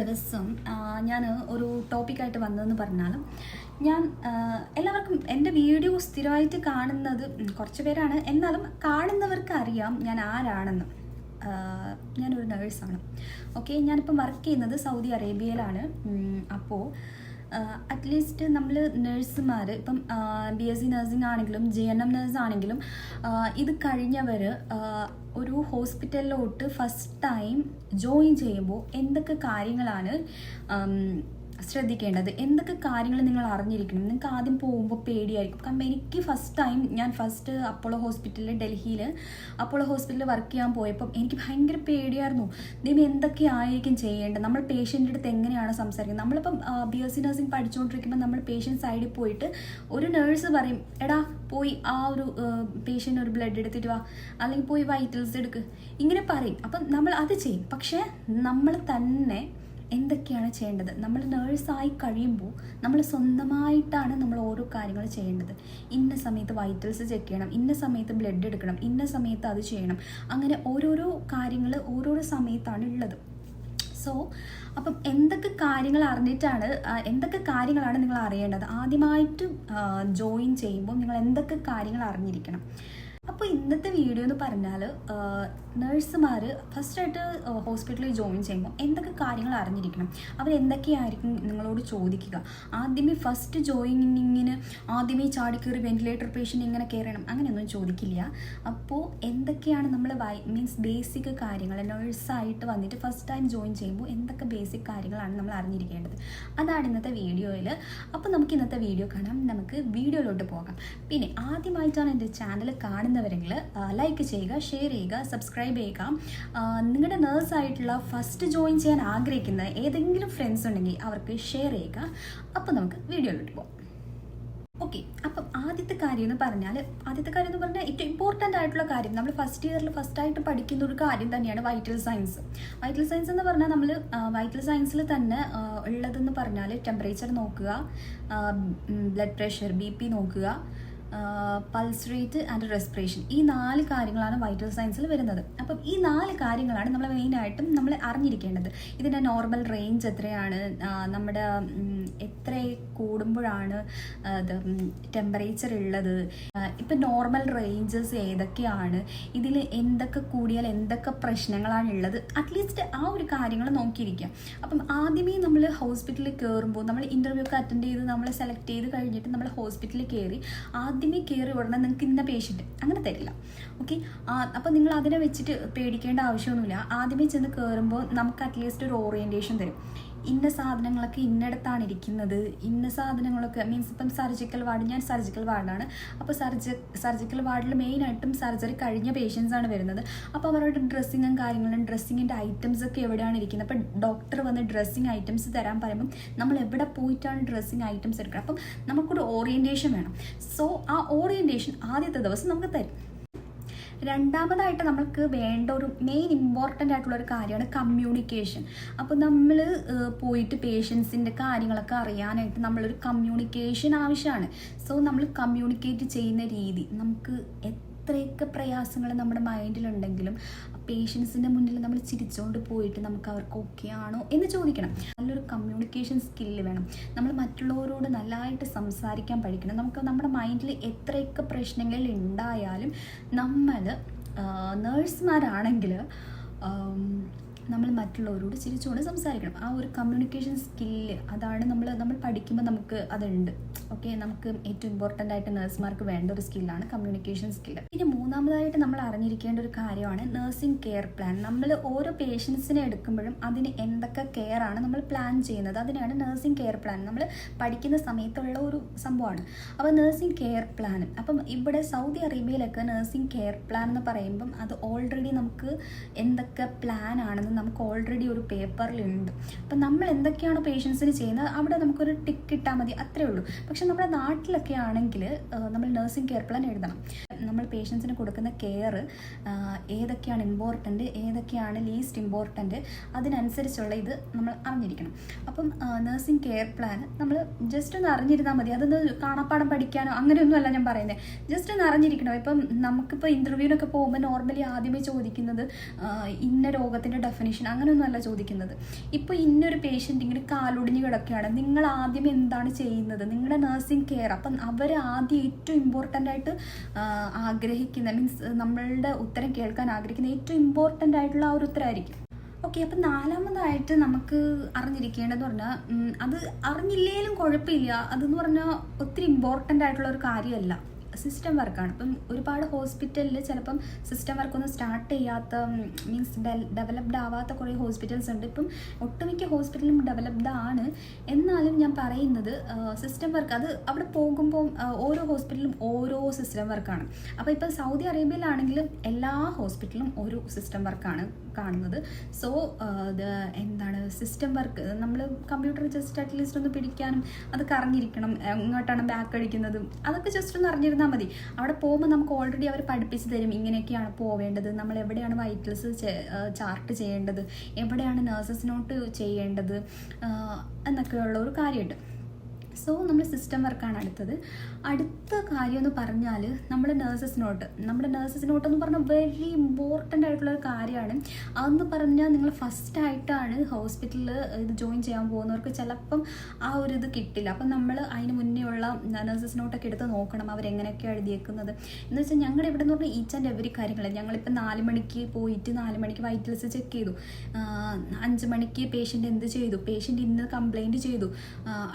ദിവസം ഞാൻ ഒരു ടോപ്പിക്കായിട്ട് വന്നതെന്ന് പറഞ്ഞാലും ഞാൻ എല്ലാവർക്കും എന്റെ വീഡിയോ സ്ഥിരമായിട്ട് കാണുന്നത് കുറച്ച് പേരാണ്. എന്നാലും കാണുന്നവർക്ക് അറിയാം ഞാൻ ആരാണെന്ന്. ഞാനൊരു നേഴ്സാണ് ഓക്കെ ഞാനിപ്പം വർക്ക് ചെയ്യുന്നത് സൗദി അറേബ്യയിലാണ്. അപ്പോൾ അറ്റ്ലീസ്റ്റ് നമ്മൾ നഴ്സുമാർ ഇപ്പം ബി എസ് സി നഴ്സിംഗ് ആണെങ്കിലും ജെ എൻ എം നഴ്സ് ആണെങ്കിലും ഇത് കഴിഞ്ഞവർ ഒരു ഹോസ്പിറ്റലിലോട്ട് ഫസ്റ്റ് ടൈം ജോയിൻ ചെയ്യുമ്പോൾ എന്തൊക്കെ കാര്യങ്ങളാണ് ശ്രദ്ധിക്കേണ്ടത്. എന്തൊക്കെ കാര്യങ്ങൾ നിങ്ങൾ അറിഞ്ഞിരിക്കണം. നിങ്ങൾക്ക് ആദ്യം പോകുമ്പോൾ പേടിയായിരിക്കും. കാരണം എനിക്ക് ഫസ്റ്റ് ടൈം ഞാൻ ഫസ്റ്റ് അപ്പോളോ ഹോസ്പിറ്റലിൽ ഡൽഹിയിൽ അപ്പോളോ ഹോസ്പിറ്റലിൽ വർക്ക് ചെയ്യാൻ പോയപ്പോൾ എനിക്ക് ഭയങ്കര പേടിയായിരുന്നു. ദൈവം എന്തൊക്കെയായിരിക്കും ചെയ്യേണ്ടത്? നമ്മൾ പേഷ്യന്റെ അടുത്ത് എങ്ങനെയാണ് സംസാരിക്കുന്നത്? നമ്മളിപ്പം ബി എസ് സി നഴ്സിംഗ് പഠിച്ചുകൊണ്ടിരിക്കുമ്പോൾ നമ്മൾ പേഷ്യന്റ് സൈഡിൽ പോയിട്ട് ഒരു നേഴ്സ് പറയും എടാ പോയി ആ ഒരു പേഷ്യന്റ് ഒരു ബ്ലഡ് എടുത്തിട്ട് വാ. അല്ലെങ്കിൽ പോയി വൈറ്റൽസ് എടുക്കുക ഇങ്ങനെ പറയും. അപ്പം നമ്മൾ അത് ചെയ്യും. പക്ഷേ നമ്മൾ തന്നെ എന്തൊക്കെയാണ് ചെയ്യേണ്ടത്? നമ്മൾ നേഴ്സായി കഴിയുമ്പോൾ നമ്മൾ സ്വന്തമായിട്ടാണ് നമ്മൾ ഓരോ കാര്യങ്ങൾ ചെയ്യേണ്ടത്. ഇന്ന സമയത്ത് വൈറ്റൽസ് ചെക്ക് ചെയ്യണം ഇന്ന സമയത്ത് ബ്ലഡ് എടുക്കണം ഇന്ന സമയത്ത് അത് ചെയ്യണം. അങ്ങനെ ഓരോരോ കാര്യങ്ങൾ ഓരോരോ സമയത്താണ് ഉള്ളത്. സോ അപ്പം എന്തൊക്കെ കാര്യങ്ങൾ അറിഞ്ഞിട്ടാണ് എന്തൊക്കെ കാര്യങ്ങളാണ് നിങ്ങൾ അറിയേണ്ടത്? ആദ്യമായിട്ട് ജോയിൻ ചെയ്യുമ്പോൾ നിങ്ങൾ എന്തൊക്കെ കാര്യങ്ങൾ അറിഞ്ഞിരിക്കണം? അപ്പോൾ ഇന്നത്തെ വീഡിയോ എന്ന് പറഞ്ഞാൽ നഴ്സുമാർ ഫസ്റ്റായിട്ട് ഹോസ്പിറ്റലിൽ ജോയിൻ ചെയ്യുമ്പോൾ എന്തൊക്കെ കാര്യങ്ങൾ അറിഞ്ഞിരിക്കണം? അവരെന്തൊക്കെയായിരിക്കും നിങ്ങളോട് ചോദിക്കുക? ആദ്യമേ ഫസ്റ്റ് ജോയിനിങ്ങിന് ആദ്യമേ ചാടിക്കയറി വെന്റിലേറ്റർ പേഷ്യന്റ് എങ്ങനെ കയറണം അങ്ങനെയൊന്നും ചോദിക്കില്ല. അപ്പോൾ എന്തൊക്കെയാണ് നമ്മൾ വൈ മീൻസ് ബേസിക് കാര്യങ്ങൾ നഴ്സായിട്ട് വന്നിട്ട് ഫസ്റ്റ് ടൈം ജോയിൻ ചെയ്യുമ്പോൾ എന്തൊക്കെ ബേസിക് കാര്യങ്ങളാണ് നമ്മൾ അറിഞ്ഞിരിക്കേണ്ടത്? അതാണ് ഇന്നത്തെ വീഡിയോയിൽ അപ്പോൾ നമുക്ക് ഇന്നത്തെ വീഡിയോ കാണാം. നമുക്ക് വീഡിയോയിലോട്ട് പോകാം. പിന്നെ ആദ്യമായിട്ടാണ് എന്റെ ചാനൽ കാണുന്നവരെങ്കിൽ ലൈക്ക് ചെയ്യുക ഷെയർ ചെയ്യുക സബ്സ്ക്രൈബ് ചെയ്യുക. നിങ്ങളുടെ നേഴ്സായിട്ടുള്ള ഫസ്റ്റ് ജോയിൻ ചെയ്യാൻ ആഗ്രഹിക്കുന്ന ഏതെങ്കിലും ഫ്രണ്ട്സ് ഉണ്ടെങ്കിൽ അവർക്ക് ഷെയർ ചെയ്യുക. അപ്പോൾ നമുക്ക് വീഡിയോയിലോട്ട് പോകാം ഓക്കെ അപ്പം ആദ്യത്തെ കാര്യം എന്ന് പറഞ്ഞാൽ ആദ്യത്തെ കാര്യം എന്ന് പറഞ്ഞാൽ ഏറ്റവും ഇമ്പോർട്ടന്റ് ആയിട്ടുള്ള കാര്യം നമ്മൾ ഫസ്റ്റ് ഇയറിൽ ഫസ്റ്റ് ആയിട്ട് പഠിക്കുന്ന ഒരു കാര്യം തന്നെയാണ് വൈറ്റൽ സയൻസ് വൈറ്റൽ സയൻസ് എന്ന് പറഞ്ഞാൽ നമ്മൾ വൈറ്റൽ സയൻസിൽ തന്നെ ഉള്ളതെന്ന് പറഞ്ഞാൽ ടെമ്പറേച്ചർ നോക്കുക ബ്ലഡ് പ്രഷർ ബി നോക്കുക പൾസ് റേറ്റ് ആൻഡ് റെസ്പിറേഷൻ ഈ നാല് കാര്യങ്ങളാണ് വൈറ്റൽ സയൻസിൽ വരുന്നത്. അപ്പം ഈ നാല് കാര്യങ്ങളാണ് നമ്മൾ മെയിനായിട്ടും നമ്മൾ അറിഞ്ഞിരിക്കേണ്ടത്. ഇതിന്റെ നോർമൽ റേഞ്ച് എത്രയാണ്? നമ്മുടെ എത്ര കൂടുമ്പോഴാണ് ടെമ്പറേച്ചർ ഉള്ളത്? ഇപ്പം നോർമൽ റേഞ്ചസ് ഏതൊക്കെയാണ്? ഇതിൽ എന്തൊക്കെ കൂടിയാൽ എന്തൊക്കെ പ്രശ്നങ്ങളാണ് ഉള്ളത്? അറ്റ്ലീസ്റ്റ് ആ ഒരു കാര്യങ്ങൾ നോക്കിയിരിക്കുക അപ്പം ആദ്യമേ നമ്മൾ ഹോസ്പിറ്റലിൽ കയറുമ്പോൾ നമ്മൾ ഇന്റർവ്യൂ ഒക്കെ അറ്റൻഡ് ചെയ്ത് നമ്മൾ സെലക്ട് ചെയ്ത് കഴിഞ്ഞിട്ട് നമ്മൾ ഹോസ്പിറ്റലിൽ കയറി ആദ്യമേ കയറി ഉടനെ നിങ്ങൾക്ക് ഇന്ന പേഷ്യന്റ് അങ്ങനെ തരില്ല. ഓക്കെ അപ്പോൾ നിങ്ങൾ അതിനെ വെച്ചിട്ട് പേടിക്കേണ്ട ആവശ്യമൊന്നുമില്ല. ആദ്യമേ ചെന്ന് കയറുമ്പോൾ നമുക്ക് അറ്റ്ലീസ്റ്റ് ഒരു ഓറിയന്റേഷൻ തരും. ഇന്ന സാധനങ്ങളൊക്കെ ഇന്നിടത്താണ് ഇരിക്കുന്നത്. ഇന്ന സാധനങ്ങളൊക്കെ മീൻസ് ഇപ്പം സർജിക്കൽ വാർഡ് ഞാൻ സർജിക്കൽ വാർഡാണ് അപ്പോൾ സർജ സർജിക്കൽ വാർഡിൽ മെയിനായിട്ടും സർജറി കഴിഞ്ഞ പേഷ്യൻസ് ആണ് വരുന്നത്. അപ്പോൾ അവരുടെ ഡ്രസ്സിങ്ങും കാര്യങ്ങളും ഡ്രസ്സിങ്ങിന്റെ ഐറ്റംസ് ഒക്കെ എവിടെയാണ് ഇരിക്കുന്നത്? അപ്പം ഡോക്ടർ വന്ന് ഡ്രസ്സിങ് ഐറ്റംസ് തരാൻ പറയുമ്പം നമ്മൾ എവിടെ പോയിട്ടാണ് ഡ്രസ്സിങ് ഐറ്റംസ് എടുക്കുന്നത് അപ്പം നമുക്കൊരു ഓറിയന്റേഷൻ വേണം. സോ ആ ഓറിയന്റേഷൻ ആദ്യത്തെ ദിവസം നമുക്ക് തരും. രണ്ടാമതായിട്ട് നമുക്ക് വേണ്ട ഒരു മെയിൻ ഇമ്പോർട്ടന്റ് ആയിട്ടുള്ള ഒരു കാര്യമാണ് കമ്മ്യൂണിക്കേഷൻ അപ്പോൾ നമ്മൾ പോയിട്ട് പേഷ്യൻസിന്റെ കാര്യങ്ങളൊക്കെ അറിയാനായിട്ട് നമ്മളൊരു കമ്മ്യൂണിക്കേഷൻ ആവശ്യമാണ്. സോ നമ്മൾ കമ്മ്യൂണിക്കേറ്റ് ചെയ്യുന്ന രീതി നമുക്ക് എത്രയൊക്കെ പ്രയാസങ്ങൾ നമ്മുടെ മൈൻഡിലുണ്ടെങ്കിലും പേഷ്യൻസിന്റെ മുന്നിൽ നമ്മൾ ചിരിച്ചുകൊണ്ട് പോയിട്ട് നമുക്ക് അവർക്ക് ഓക്കെ ആണോ എന്ന് ചോദിക്കണം. നല്ലൊരു കമ്മ്യൂണിക്കേഷൻ സ്കില്ല് വേണം. നമ്മൾ മറ്റുള്ളവരോട് നല്ലതായിട്ട് സംസാരിക്കാൻ പഠിക്കണം. നമുക്ക് നമ്മുടെ മൈൻഡിൽ എത്രയൊക്കെ പ്രശ്നങ്ങൾ ഉണ്ടായാലും നമ്മൾ നേഴ്സുമാരാണെങ്കിൽ നമ്മൾ മറ്റുള്ളവരോട് ചിരിച്ചുകൊണ്ട് സംസാരിക്കണം. ആ ഒരു കമ്മ്യൂണിക്കേഷൻ സ്കില്ല് അതാണ് നമ്മൾ നമ്മൾ പഠിക്കുമ്പോൾ നമുക്ക് അതുണ്ട്. ഓക്കെ നമുക്ക് ഏറ്റവും ഇമ്പോർട്ടന്റ് ആയിട്ട് നഴ്സുമാർക്ക് വേണ്ട ഒരു സ്കില്ലാണ് കമ്മ്യൂണിക്കേഷൻ സ്കില്ല് പിന്നെ മൂന്നാമതായിട്ട് നമ്മൾ അറിഞ്ഞിരിക്കേണ്ട ഒരു കാര്യമാണ് നഴ്സിംഗ് കെയർ പ്ലാൻ നമ്മൾ ഓരോ പേഷ്യൻസിനെ എടുക്കുമ്പോഴും അതിന് എന്തൊക്കെ കെയർ ആണ് നമ്മൾ പ്ലാൻ ചെയ്യുന്നത്. അതിനാണ് നഴ്സിംഗ് കെയർ പ്ലാൻ നമ്മൾ പഠിക്കുന്ന സമയത്തുള്ള ഒരു സംഭവമാണ്. അപ്പോൾ നഴ്സിംഗ് കെയർ പ്ലാൻ അപ്പം ഇവിടെ സൗദി അറേബ്യയിലൊക്കെ നഴ്സിംഗ് കെയർ പ്ലാൻ എന്ന് പറയുമ്പം അത് ഓൾറെഡി നമുക്ക് എന്തൊക്കെ പ്ലാൻ ആണെന്ന് നമുക്ക് ഓൾറെഡി ഒരു പേപ്പറിലുണ്ട് അപ്പം നമ്മൾ എന്തൊക്കെയാണ് പേഷ്യൻസിന് ചെയ്യുന്നത്? അവിടെ നമുക്കൊരു ടിക്ക് കിട്ടാൽ മതി അത്രേ ഉള്ളൂ. പക്ഷെ നമ്മുടെ നാട്ടിലൊക്കെ ആണെങ്കിൽ നമ്മൾ നഴ്സിംഗ് കെയർ പ്ലാൻ എഴുതണം. നമ്മൾ പേഷ്യൻസിന് കൊടുക്കുന്ന കെയർ ഏതൊക്കെയാണ് ഇമ്പോർട്ടന്റ് ഏതൊക്കെയാണ് ലീസ്റ്റ് ഇമ്പോർട്ടന്റ് അതിനനുസരിച്ചുള്ള ഇത് നമ്മൾ അറിഞ്ഞിരിക്കണം. അപ്പം നഴ്സിംഗ് കെയർ പ്ലാൻ നമ്മൾ ജസ്റ്റ് ഒന്ന് അറിഞ്ഞിരുന്നാൽ മതി. അതൊന്ന് കാണാപ്പാടം പഠിക്കാനോ അങ്ങനെയൊന്നുമല്ല ഞാൻ പറയുന്നത് ജസ്റ്റ് ഒന്ന് അറിഞ്ഞിരിക്കണം. ഇപ്പം നമുക്കിപ്പോൾ ഇന്റർവ്യൂവിനൊക്കെ പോകുമ്പോൾ നോർമലി ആദ്യമേ ചോദിക്കുന്നത് ഇന്ന രോഗത്തിന്റെ ഡെഫിനേഷൻ അങ്ങനെയൊന്നുമല്ല ചോദിക്കുന്നത്. ഇപ്പോൾ ഇന്നൊരു പേഷ്യന്റ് ഇങ്ങനെ കാലൊടിഞ്ഞ് കിടക്കുകയാണ്. നിങ്ങൾ ആദ്യം എന്താണ് ചെയ്യുന്നത്? നിങ്ങളുടെ നഴ്സിംഗ് കെയർ അപ്പം അവർ ആദ്യം ഏറ്റവും ഇമ്പോർട്ടന്റ് ആയിട്ട് ആഗ്രഹിക്കുന്ന മീൻസ് നമ്മളുടെ ഉത്തരം കേൾക്കാൻ ആഗ്രഹിക്കുന്ന ഏറ്റവും ഇമ്പോർട്ടന്റ് ആയിട്ടുള്ള ആ ഒരു ഉത്തരമായിരിക്കും ഓക്കെ അപ്പം നാലാമതായിട്ട് നമുക്ക് അറിഞ്ഞിരിക്കേണ്ടതെന്ന് പറഞ്ഞാൽ അത് അറിഞ്ഞില്ലേലും കുഴപ്പമില്ല. അതെന്ന് പറഞ്ഞാൽ ഒത്തിരി ഇമ്പോർട്ടന്റ് ആയിട്ടുള്ള ഒരു കാര്യമല്ല. സിസ്റ്റം വർക്കാണ് ഇപ്പം ഒരുപാട് ഹോസ്പിറ്റലിൽ ചിലപ്പം സിസ്റ്റം വർക്കൊന്നും സ്റ്റാർട്ട് ചെയ്യാത്ത മീൻസ് ഡെവലപ്ഡ് ആവാത്ത കുറേ ഹോസ്പിറ്റൽസ് ഉണ്ട്. ഇപ്പം ഒട്ടുമിക്ക ഹോസ്പിറ്റലും ഡെവലപ്ഡ് ആണ്. എന്നാലും ഞാൻ പറയുന്നത് സിസ്റ്റം വർക്ക് അത് അവിടെ പോകുമ്പോൾ ഓരോ ഹോസ്പിറ്റലും ഓരോ സിസ്റ്റം വർക്കാണ് അപ്പോൾ ഇപ്പോൾ സൗദി അറേബ്യയിലാണെങ്കിലും എല്ലാ ഹോസ്പിറ്റലും ഒരു സിസ്റ്റം വർക്കാണ് കാണുന്നത്. സോ എന്താണ് സിസ്റ്റം വർക്ക് നമ്മൾ കമ്പ്യൂട്ടർ ജസ്റ്റ് അറ്റ്ലീസ്റ്റ് ഒന്ന് പിടിക്കാനും അത് കറങ്ങിയിരിക്കണം എങ്ങോട്ടാണ് ബാക്ക് അടിക്കുന്നതും അതൊക്കെ ജസ്റ്റ് ഒന്ന് അറിഞ്ഞിരുന്നാൽ മതി. അവിടെ പോകുമ്പോൾ നമുക്ക് ഓൾറെഡി അവർ പഠിപ്പിച്ച് തരും ഇങ്ങനെയൊക്കെയാണ് പോവേണ്ടത്. നമ്മൾ എവിടെയാണ് വൈറ്റൽസ് ചാർട്ട് ചെയ്യേണ്ടത്? എവിടെയാണ് നഴ്സസ് നോട്ട് ചെയ്യേണ്ടത്? എന്നൊക്കെയുള്ള ഒരു കാര്യമുണ്ട്. സോ നമ്മൾ സിസ്റ്റം വർക്കാണ് അടുത്തത്. അടുത്ത കാര്യം എന്ന് പറഞ്ഞാൽ നമ്മുടെ നേഴ്സസ് നോട്ട്. നമ്മുടെ നേഴ്സസ് നോട്ട് എന്ന് പറഞ്ഞാൽ വെരി ഇമ്പോർട്ടന്റ് ആയിട്ടുള്ള ഒരു കാര്യമാണ്. അതെന്ന് പറഞ്ഞാൽ നിങ്ങൾ ഫസ്റ്റ് ആയിട്ടാണ് ഹോസ്പിറ്റലിൽ ഇത് ജോയിൻ ചെയ്യാൻ പോകുന്നവർക്ക് ചിലപ്പം ആ ഒരു ഇത് കിട്ടില്ല. അപ്പം നമ്മൾ അതിന് മുന്നേ ഉള്ള നേഴ്സസ് നോട്ടൊക്കെ എടുത്ത് നോക്കണം അവരെങ്ങനെയൊക്കെയാണ് എഴുതിയേക്കുന്നത്. എന്ന് വെച്ചാൽ ഞങ്ങളുടെ ഇവിടെ നിന്ന് പറഞ്ഞാൽ ഈച്ച് ആൻഡ് എവറി കാര്യങ്ങൾ ഞങ്ങളിപ്പോൾ നാല് മണിക്ക് പോയിട്ട് നാല് മണിക്ക് വൈറ്റൽസ് ചെക്ക് ചെയ്തു. അഞ്ച് മണിക്ക് പേഷ്യന്റ് എന്ത് ചെയ്തു? പേഷ്യന്റ് ഇന്ന് കംപ്ലയിന്റ് ചെയ്തു.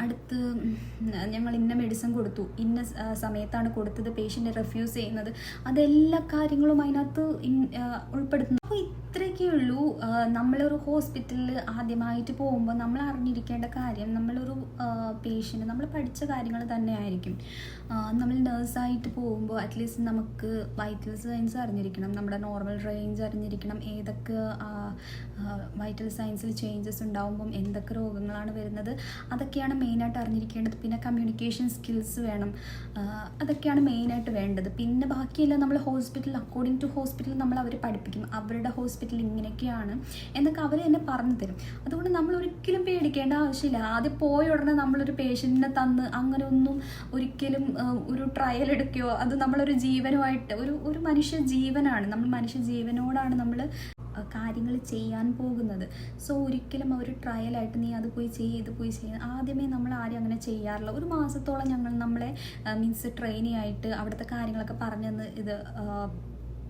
അടുത്ത് ഞങ്ങൾ ഇന്ന മെഡിസിൻ കൊടുത്തു. ഇന്ന സമയത്താണ് കൊടുത്തത്. പേഷ്യന്റ് റെഫ്യൂസ് ചെയ്യുന്നത്. അതെല്ലാ കാര്യങ്ങളും അതിനകത്ത് ഉൾപ്പെടുത്തുന്നു. അപ്പോൾ ഇത്രയൊക്കെ ഉള്ളൂ. നമ്മളൊരു ഹോസ്പിറ്റലിൽ ആദ്യമായിട്ട് പോകുമ്പോൾ നമ്മൾ അറിഞ്ഞിരിക്കേണ്ട കാര്യം നമ്മളൊരു പേഷ്യന്റ് നമ്മൾ പഠിച്ച കാര്യങ്ങൾ തന്നെ ആയിരിക്കും. ആ, നമ്മൾ നേഴ്സായിട്ട് പോകുമ്പോൾ അറ്റ്ലീസ്റ്റ് നമുക്ക് വൈറ്റൽ സയൻസ് അറിഞ്ഞിരിക്കണം. നമ്മുടെ നോർമൽ റേഞ്ച് അറിഞ്ഞിരിക്കണം. ഏതൊക്കെ വൈറ്റൽ സയൻസിൽ ചേഞ്ചസ് ഉണ്ടാകുമ്പം എന്തൊക്കെ രോഗങ്ങളാണ് വരുന്നത്. അതൊക്കെയാണ് മെയിനായിട്ട് അറിഞ്ഞിരിക്കേണ്ടത് പിന്നെ കമ്മ്യൂണിക്കേഷൻ സ്കിൽസ് വേണം. അതൊക്കെയാണ് മെയിനായിട്ട് വേണ്ടത്. പിന്നെ ബാക്കിയെല്ലാം നമ്മൾ ഹോസ്പിറ്റൽ അക്കോർഡിംഗ് ടു ഹോസ്പിറ്റൽ നമ്മൾ അവർ പഠിപ്പിക്കും. അവരുടെ ഹോസ്പിറ്റൽ ഇങ്ങനെയൊക്കെയാണ് എന്നൊക്കെ അവർ തന്നെ പറഞ്ഞു തരും. അതുകൊണ്ട് നമ്മൾ ഒരിക്കലും പേടിക്കേണ്ട ആവശ്യമില്ല. ആദ്യം പോയ ഉടനെ നമ്മളൊരു പേഷ്യന്റിനെ തന്ന് അങ്ങനെ ഒന്നും ഒരിക്കലും ഒരു ട്രയൽ എടുക്കുകയോ അത് നമ്മളൊരു ജീവനുമായിട്ട് ഒരു ഒരു മനുഷ്യ ജീവനാണ്. നമ്മൾ മനുഷ്യ ജീവനോടാണ് നമ്മൾ കാര്യങ്ങൾ ചെയ്യാൻ പോകുന്നത്. സോ ഒരിക്കലും അവർ ട്രയലായിട്ട് നീ അത് പോയി ചെയ്യ് ഇത് പോയി ചെയ്യുന്നത് ആദ്യമേ നമ്മൾ ആരും അങ്ങനെ ചെയ്യാറില്ല. ഒരു മാസത്തോളം ഞങ്ങൾ നമ്മളെ മീൻസ് ട്രെയിനി ആയിട്ട് അവിടുത്തെ കാര്യങ്ങളൊക്കെ പറഞ്ഞെന്ന് ഇത്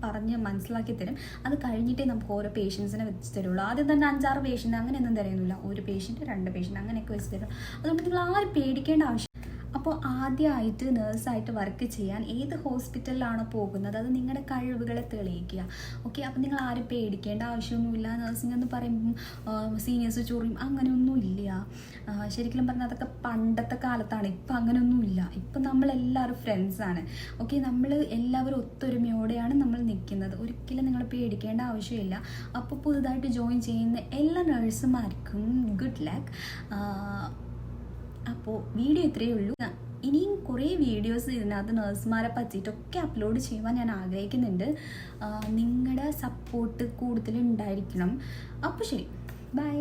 പറഞ്ഞ് മനസ്സിലാക്കി തരും. അത് കഴിഞ്ഞിട്ടേ നമുക്ക് ഓരോ പേഷ്യൻസിനെ വെച്ച് തരുള്ളൂ. ആദ്യം തന്നെ അഞ്ചാറ് പേഷ്യന്റ് അങ്ങനെയൊന്നും തരുന്നില്ല ഒരു പേഷ്യന്റ് രണ്ട് പേഷ്യന്റ് അങ്ങനെയൊക്കെ വെച്ച് തരും. അതുകൊണ്ട് നിങ്ങൾ ആരും പേടിക്കേണ്ട ആവശ്യം അപ്പോൾ ആദ്യമായിട്ട് നേഴ്സായിട്ട് വർക്ക് ചെയ്യാൻ ഏത് ഹോസ്പിറ്റലിലാണോ പോകുന്നത്? അത് നിങ്ങളുടെ കഴിവുകളെ തെളിയിക്കുക. ഓക്കെ അപ്പോൾ നിങ്ങൾ ആരും പേടിക്കേണ്ട ആവശ്യമൊന്നുമില്ല. നഴ്സിംഗ് എന്ന് പറയുമ്പം സീനിയേഴ്സ് ചൊറിയും അങ്ങനെയൊന്നുമില്ല. ശരിക്കും പറഞ്ഞാൽ അതൊക്കെ പണ്ടത്തെ കാലത്താണ്. ഇപ്പം അങ്ങനെയൊന്നുമില്ല. ഇപ്പം നമ്മളെല്ലാവരും ഫ്രണ്ട്സാണ് ഓക്കെ നമ്മൾ എല്ലാവരും ഒത്തൊരുമയോടെയാണ് നമ്മൾ നിൽക്കുന്നത് ഒരിക്കലും നിങ്ങൾ പേടിക്കേണ്ട ആവശ്യമില്ല. അപ്പോൾ പുതുതായിട്ട് ജോയിൻ ചെയ്യുന്ന എല്ലാ നഴ്സുമാർക്കും ഗുഡ് ലക്ക് അപ്പോൾ വീഡിയോ ഇത്രയേ ഉള്ളൂ. ഇനിയും കുറേ വീഡിയോസ് ഇതിനകത്ത് നഴ്സുമാരെ പറ്റിയിട്ടൊക്കെ അപ്ലോഡ് ചെയ്യുവാൻ ഞാൻ ആഗ്രഹിക്കുന്നുണ്ട്. നിങ്ങളുടെ സപ്പോർട്ട് കൂടുതൽ ഉണ്ടായിരിക്കണം. അപ്പോൾ ശരി. ബൈ